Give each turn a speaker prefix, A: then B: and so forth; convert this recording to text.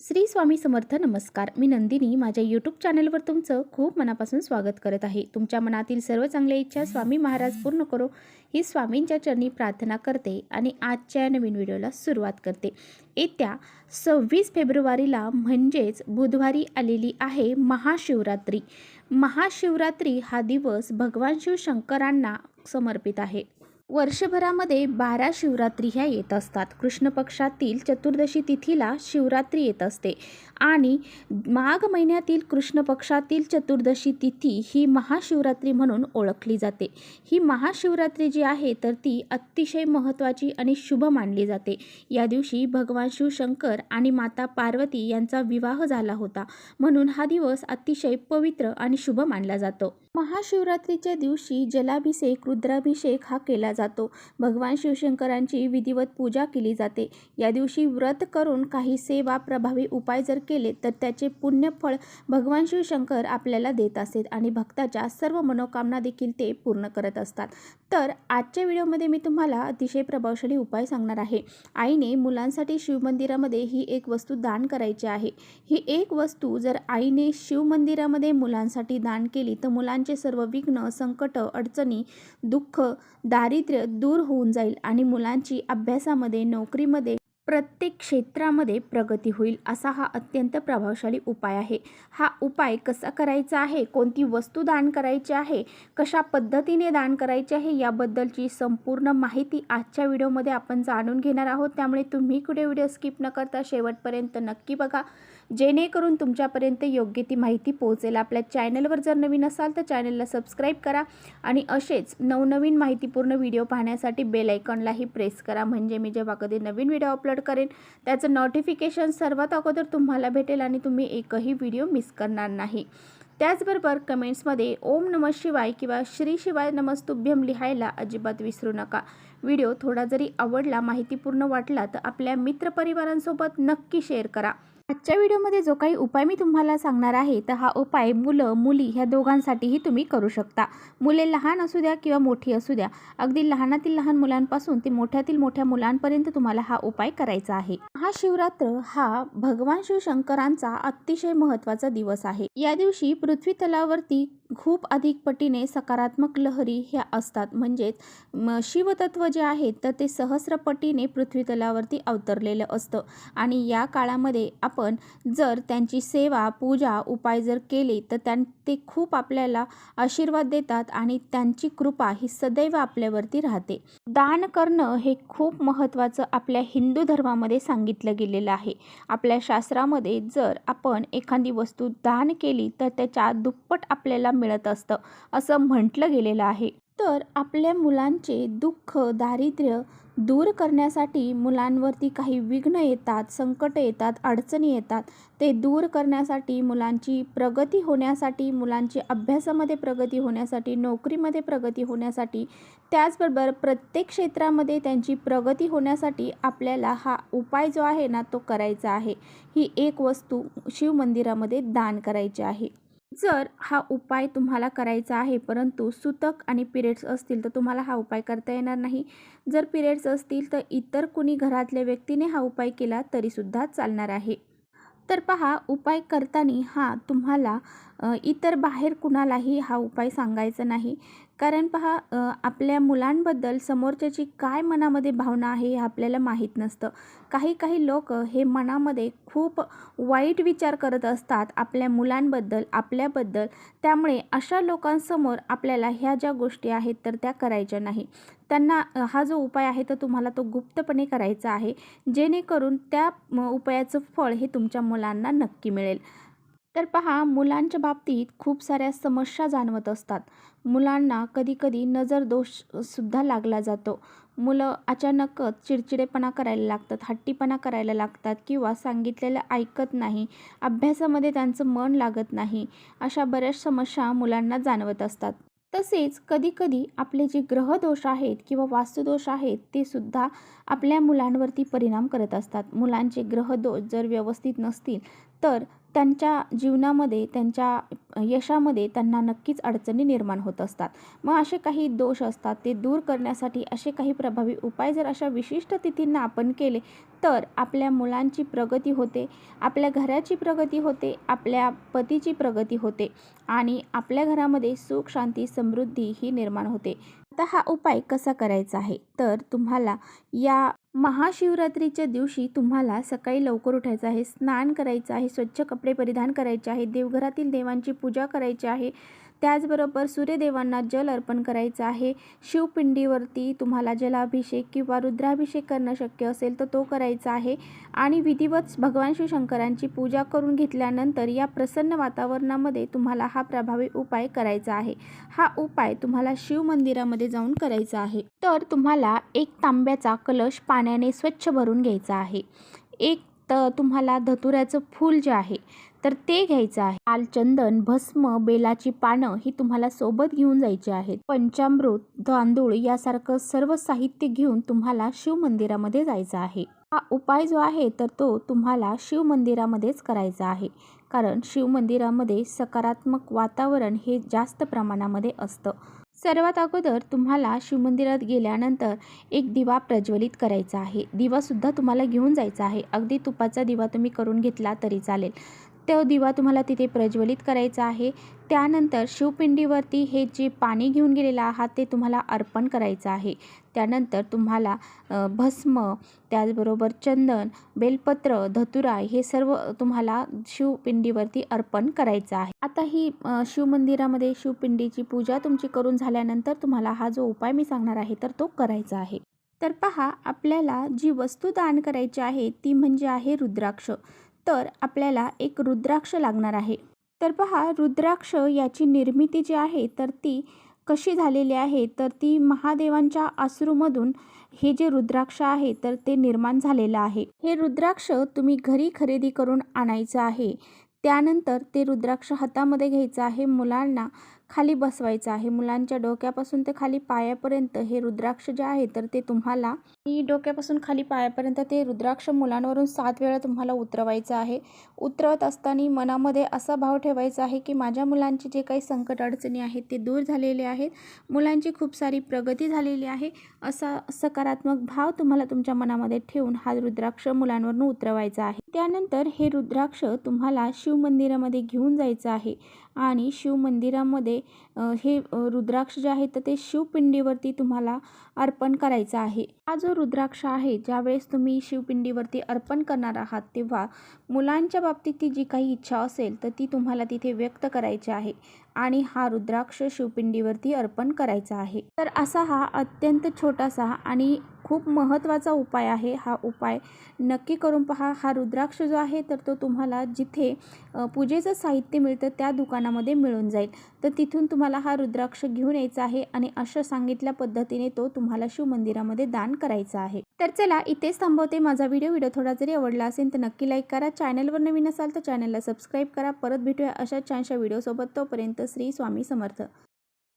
A: श्री स्वामी समर्थ नमस्कार. मी नंदिनी. माझ्या यूट्यूब चॅनलवर तुमचं खूप मनापासून स्वागत करत आहे. तुमच्या मनातील सर्व चांगल्या इच्छा स्वामी महाराज पूर्ण करो. ही स्वामींच्या चरणी प्रार्थना करते आणि आजच्या नवीन व्हिडिओला सुरुवात करते. येत्या सव्वीस फेब्रुवारीला म्हणजेच बुधवारी आलेली आहे महाशिवरात्री. महाशिवरात्री हा दिवस भगवान शिवशंकरांना समर्पित आहे. वर्षभरामध्ये बारा शिवरात्री ह्या येत असतात. कृष्ण पक्षातील चतुर्दशी तिथीला शिवरात्री येत असते. आणि माघ महिन्यातील कृष्ण पक्षातील चतुर्दशी तिथी ही महाशिवरात्री म्हणून ओळखली जाते. ही महाशिवरात्री जी आहे तर ती अतिशय महत्त्वाची आणि शुभ मानली जाते. या दिवशी भगवान शिवशंकर आणि माता पार्वती यांचा विवाह झाला होता. म्हणून हा दिवस अतिशय पवित्र आणि शुभ मानला जातो. महाशिवरात्रीच्या दिवशी जलाभिषेक रुद्राभिषेक हा केला जातो. भगवान शिवशंकरांची विधिवत पूजा केली जाते. या दिवशी व्रत करून काही सेवा प्रभावी उपाय जर केले तर त्याचे पुण्यफळ भगवान शिवशंकर आपल्याला देत असतात आणि भक्ताच्या सर्व मनोकामना देखील ते पूर्ण करत असतात. तर आजच्या व्हिडिओमध्ये मी तुम्हाला अतिशय प्रभावशाली उपाय सांगणार आहे. आईने मुलांसाठी शिवमंदिरामध्ये ही एक वस्तू दान करायची आहे. ही एक वस्तू जर आईने शिवमंदिरामध्ये मुलांसाठी दान केली तर मुलांचे सर्व विघ्न संकट अडचणी दुःख दारिद्र्य दूर होऊन जाईल आणि मुलांची अभ्यासामध्ये नोकरीमध्ये प्रत्येक क्षेत्रामध्ये प्रगती होईल असा हा अत्यंत प्रभावशाली उपाय आहे. हा उपाय कसा करायचा आहे? कोणती वस्तू दान करायची आहे? कशा पद्धतीने दान करायचे आहे? याबद्दलची संपूर्ण माहिती आजच्या व्हिडिओमध्ये आपण जाणून घेणार आहोत. त्यामुळे तुम्ही कुठे व्हिडिओ स्किप न करता शेवटपर्यंत नक्की बघा. जेणेकरून तुमच्यापर्यंत योग्य ती माहिती पोहोचेल. आपल्या चॅनलवर जर नवीन असाल तर चॅनलला सबस्क्राईब करा आणि असेच नवनवीन माहितीपूर्ण व्हिडिओ पाहण्यासाठी बेल आयकॉनलाही प्रेस करा. म्हणजे मी जेव्हा कधी नवीन व्हिडिओ अपलोड करेन त्याचं नोटिफिकेशन सर्वात अगोदर तुम्हाला भेटेल आणि तुम्ही एकही व्हिडिओ मिस करणार नाही. त्याचबरोबर कमेंट्समध्ये ओम नम शिवाय किंवा श्री शिवाय नमस्तुभ्यम लिहायला अजिबात विसरू नका. व्हिडिओ थोडा जरी आवडला माहितीपूर्ण वाटला तर आपल्या मित्रपरिवारांसोबत नक्की शेअर करा. आजच्या व्हिडिओमध्ये जो काही उपाय मी तुम्हाला सांगणार आहे तर हा उपाय मुलं मुली ह्या दोघांसाठीही तुम्ही करू शकता. मुले लहान असू द्या किंवा मोठी असू द्या अगदी लहानातील लहान मुलांपासून ते मोठ्यातील मोठ्या मुलांपर्यंत तुम्हाला हा उपाय करायचा आहे. महाशिवरात्र हा भगवान शिवशंकरांचा अतिशय महत्त्वाचा दिवस आहे. या दिवशी पृथ्वी तलावरती खूप अधिक पटीने सकारात्मक लहरी ह्या असतात. म्हणजेच शिवतत्व जे आहे तर ते सहस्रपटीने पृथ्वी तलावरती अवतरलेलं असतं. आणि या काळामध्ये आप आपण जर त्यांची सेवा पूजा उपाय जर केले तर त्यां ते खूप आपल्याला आशीर्वाद देतात आणि त्यांची कृपा ही सदैव आपल्यावरती राहते. दान करणं हे खूप महत्त्वाचं आपल्या हिंदू धर्मामध्ये सांगितलं गेलेलं आहे. आपल्या शास्त्रामध्ये जर आपण एखादी वस्तू दान केली तर त्याच्या दुप्पट आपल्याला मिळत असतं असं म्हटलं गेलेलं आहे. तर आपल्या मुलांचे दुःख दारिद्र्य दूर करण्यासाठी मुलांवरती काही विघ्न येतात संकट येतात अडचणी येतात. ते दूर करण्यासाठी मुलांची प्रगती होण्यासाठी मुलांची अभ्यासामध्ये प्रगती होण्यासाठी नोकरीमध्ये प्रगती होण्यासाठी त्याचबरोबर प्रत्येक क्षेत्रामध्ये त्यांची प्रगती होण्यासाठी आपल्याला हा उपाय जो आहे ना तो करायचा आहे. ही एक वस्तू शिवमंदिरामध्ये दान करायची आहे. जर हा उपाय तुम्हाला करायचा आहे परंतु सुतक आणि पिरियड्स असतील तर तुम्हाला हा उपाय करता येणार नाही. जर पिरियड्स असतील तर इतर कुणी घरातल्या व्यक्तीने हा उपाय केला तरीसुद्धा चालणार आहे. तर पहा उपाय करताना हा तुम्हाला इतर बाहेर कुणालाही हा उपाय सांगायचा नाही. कारण पहा आपल्या मुलांबद्दल समोरच्याची काय मनामध्ये भावना आहे हे आपल्याला माहीत नसतं. काही काही लोक हे मनामध्ये खूप वाईट विचार करत असतात आपल्या मुलांबद्दल आपल्याबद्दल. त्यामुळे अशा लोकांसमोर आपल्याला ह्या ज्या गोष्टी आहेत तर त्या करायच्या नाही. त्यांना हा जो उपाय आहे तर तुम्हाला तो गुप्तपणे करायचा आहे. जेणेकरून त्या उपायाचं फळ हे तुमच्या मुलांना नक्की मिळेल. तर पहा मुलांच्या बाबतीत खूप साऱ्या समस्या जाणवत असतात. मुलांना कधीकधी नजर दोषसुद्धा लागला जातो. मुलं अचानकच चिडचिडेपणा करायला लागतात हट्टीपणा करायला लागतात किंवा सांगितलेलं ऐकत नाही अभ्यासामध्ये त्यांचं मन लागत नाही अशा बऱ्याच समस्या मुलांना जाणवत असतात. तसेच कधीकधी आपले जे ग्रहदोष आहेत किंवा वास्तुदोष आहेत ते सुद्धा आपल्या मुलांवरती परिणाम करत असतात. मुलांचे ग्रहदोष जर व्यवस्थित नसतील तर त्यांच्या जीवनामध्ये त्यांच्या यशामध्ये त्यांना नक्कीच अडचणी निर्माण होत असतात. मग असे काही दोष असतात ते दूर करण्यासाठी असे काही प्रभावी उपाय जर अशा विशिष्ट तिथींना आपण केले तर आपल्या मुलांची प्रगती होते आपल्या घराची प्रगती होते आपल्या पतीची प्रगती होते आणि आपल्या घरामध्ये सुख शांती समृद्धी ही निर्माण होते. आता हा उपाय कसा करायचा आहे? तर तुम्हाला या महाशिवरात्रीच्या दिवशी तुम्हाला सकाळी लवकर उठायचं आहे स्नान करायचं आहे स्वच्छ कपडे परिधान करायचे आहे देवघरातील देवांची पूजा करायची आहे. त्याचबरोबर सूर्यदेवांना जल अर्पण करायचं आहे. शिवपिंडीवरती तुम्हाला जलाभिषेक किंवा रुद्राभिषेक करणं शक्य असेल तर तो करायचा आहे. आणि विधिवत भगवान शिवशंकरांची पूजा करून घेतल्यानंतर या प्रसन्न वातावरणामध्ये तुम्हाला हा प्रभावी उपाय करायचा आहे. हा उपाय तुम्हाला शिव मंदिरामध्ये जाऊन करायचा आहे. तर तुम्हाला एक तांब्याचा कलश पाण्याने स्वच्छ भरून घ्यायचा आहे. एक तर तुम्हाला धतुऱ्याचं फूल जे आहे तर ते घ्यायचं आहे. लाल चंदन भस्म बेलाची पानं ही तुम्हाला सोबत घेऊन जायची आहेत. पंचामृत तांदूळ यासारखं सर्व साहित्य घेऊन तुम्हाला शिव मंदिरामध्ये जायचं आहे. हा उपाय जो आहे तर तो तुम्हाला शिव मंदिरामध्येच करायचा आहे. कारण शिव मंदिरामध्ये सकारात्मक वातावरण हे जास्त प्रमाणामध्ये असतं. सर्वात अगोदर तुम्हाला शिवमंदिरात गेल्यानंतर एक दिवा प्रज्वलित करायचा आहे. दिवासुद्धा तुम्हाला घेऊन जायचा आहे. अगदी तुपाचा दिवा तुम्ही करून घेतला तरी चालेल. तो दिवा तुम्हाला तिथे प्रज्वलित करायचा आहे. त्यानंतर शिवपिंडीवरती हे जे पाणी घेऊन गेलेलं आहात ते तुम्हाला अर्पण करायचं आहे. त्यानंतर तुम्हाला भस्म त्याचबरोबर चंदन बेलपत्र धतुरा हे सर्व तुम्हाला शिवपिंडीवरती अर्पण करायचं आहे. आता ही शिवमंदिरामध्ये शिवपिंडीची पूजा तुमची करून झाल्यानंतर तुम्हाला हा जो उपाय मी सांगणार आहे तर तो करायचा आहे. तर पहा आपल्याला जी वस्तू दान करायची आहे ती म्हणजे आहे रुद्राक्ष. तर आपल्याला एक रुद्राक्ष लागणार आहे. तर पहा रुद्राक्ष याची निर्मिती जी आहे तर ती कशी झालेली आहे? तर ती महादेवांच्या अश्रूमधून हे जे रुद्राक्ष आहे तर ते निर्माण झालेलं आहे. हे रुद्राक्ष तुम्ही घरी खरेदी करून आणायचं आहे. त्यानंतर ते रुद्राक्ष हातामध्ये घ्यायचं आहे. मुलांना खाली बसवायचं आहे. मुलांच्या डोक्यापासून ते खाली पायापर्यंत हे रुद्राक्ष जे आहे तर ते तुम्हाला डोक्यापासून खाली पायापर्यंत ते रुद्राक्ष मुलांवरून सात वेळा तुम्हाला उतरवायचं आहे. उतरवत असताना मनामध्ये असा भाव ठेवायचा आहे की माझ्या मुलांची जे काही संकट अडचणी आहेत ते दूर झालेले आहेत. मुलांची खूप सारी प्रगती झालेली आहे. असा सकारात्मक भाव तुम्हाला तुमच्या मनामध्ये ठेवून हा रुद्राक्ष मुलांवरून उतरवायचा आहे. त्यानंतर हे रुद्राक्ष तुम्हाला शिवमंदिरामध्ये घेऊन जायचं आहे. आणि शिवमंदिरामध्ये हे रुद्राक्ष जे आहे तर ते शिवपिंडीवरती तुम्हाला अर्पण करायचं आहे. हा जो रुद्राक्ष आहे ज्यावेळेस तुम्ही शिवपिंडीवरती अर्पण करणार आहात तेव्हा मुलांच्या बाबतीत ती जी काही इच्छा असेल तर ती तुम्हाला तिथे व्यक्त करायची आहे आणि हा रुद्राक्ष शिवपिंडीवरती अर्पण करायचा आहे. तर असा हा अत्यंत छोटासा आणि खूप महत्त्वाचा उपाय आहे हा उपाय. नक्की करून पहा हा रुद्राक्ष जो आहे तर तो तुम्हाला जिथे पूजेचं साहित्य मिळतं त्या दुकानामध्ये मिळून जाईल. तर तिथून तुम्हाला हा रुद्राक्ष घेऊन यायचा आहे आणि अशा सांगितल्या पद्धतीने तो तुम्हाला शिवमंदिरामध्ये दान करायचा आहे. तर चला इथेच थांबवते माझा व्हिडिओ. व्हिडिओ थोडा जरी आवडला असेल तर नक्की लाईक करा. चॅनलवर नवीन असाल तर चॅनलला सबस्क्राईब करा. परत भेटूया अशा छानशा व्हिडिओसोबत. तोपर्यंत श्री स्वामी समर्थ.